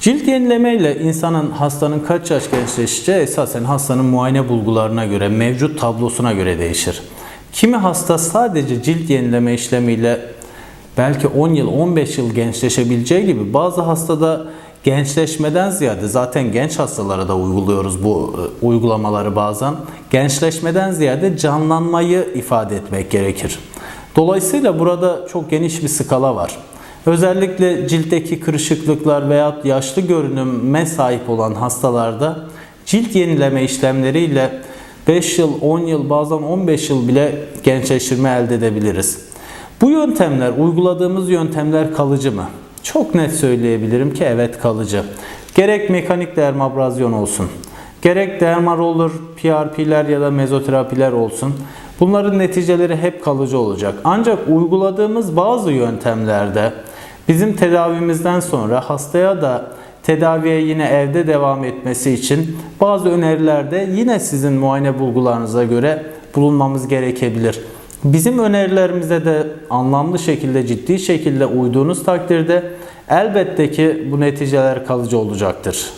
Cilt yenileme ile insanın hastanın kaç yaş gençleşeceği esasen hastanın muayene bulgularına göre, mevcut tablosuna göre değişir. Kimi hasta sadece cilt yenileme işlemiyle belki 10 yıl, 15 yıl gençleşebileceği gibi bazı hastada gençleşmeden ziyade zaten genç hastalara da uyguluyoruz bu e, uygulamaları bazen. Gençleşmeden ziyade canlanmayı ifade etmek gerekir. Dolayısıyla burada çok geniş bir skala var. Özellikle ciltteki kırışıklıklar veya yaşlı görünüme sahip olan hastalarda cilt yenileme işlemleriyle 5 yıl, 10 yıl, bazen 15 yıl bile gençleştirme elde edebiliriz. Bu yöntemler, uyguladığımız yöntemler kalıcı mı? Çok net söyleyebilirim ki evet kalıcı. Gerek mekanik dermabrazyon olsun, gerek dermaroller, PRP'ler ya da mezoterapiler olsun. Bunların neticeleri hep kalıcı olacak. Ancak uyguladığımız bazı yöntemlerde bizim tedavimizden sonra hastaya da tedaviye yine evde devam etmesi için bazı önerilerde yine sizin muayene bulgularınıza göre bulunmamız gerekebilir. Bizim önerilerimize de anlamlı şekilde, ciddi şekilde uyduğunuz takdirde elbette ki bu neticeler kalıcı olacaktır.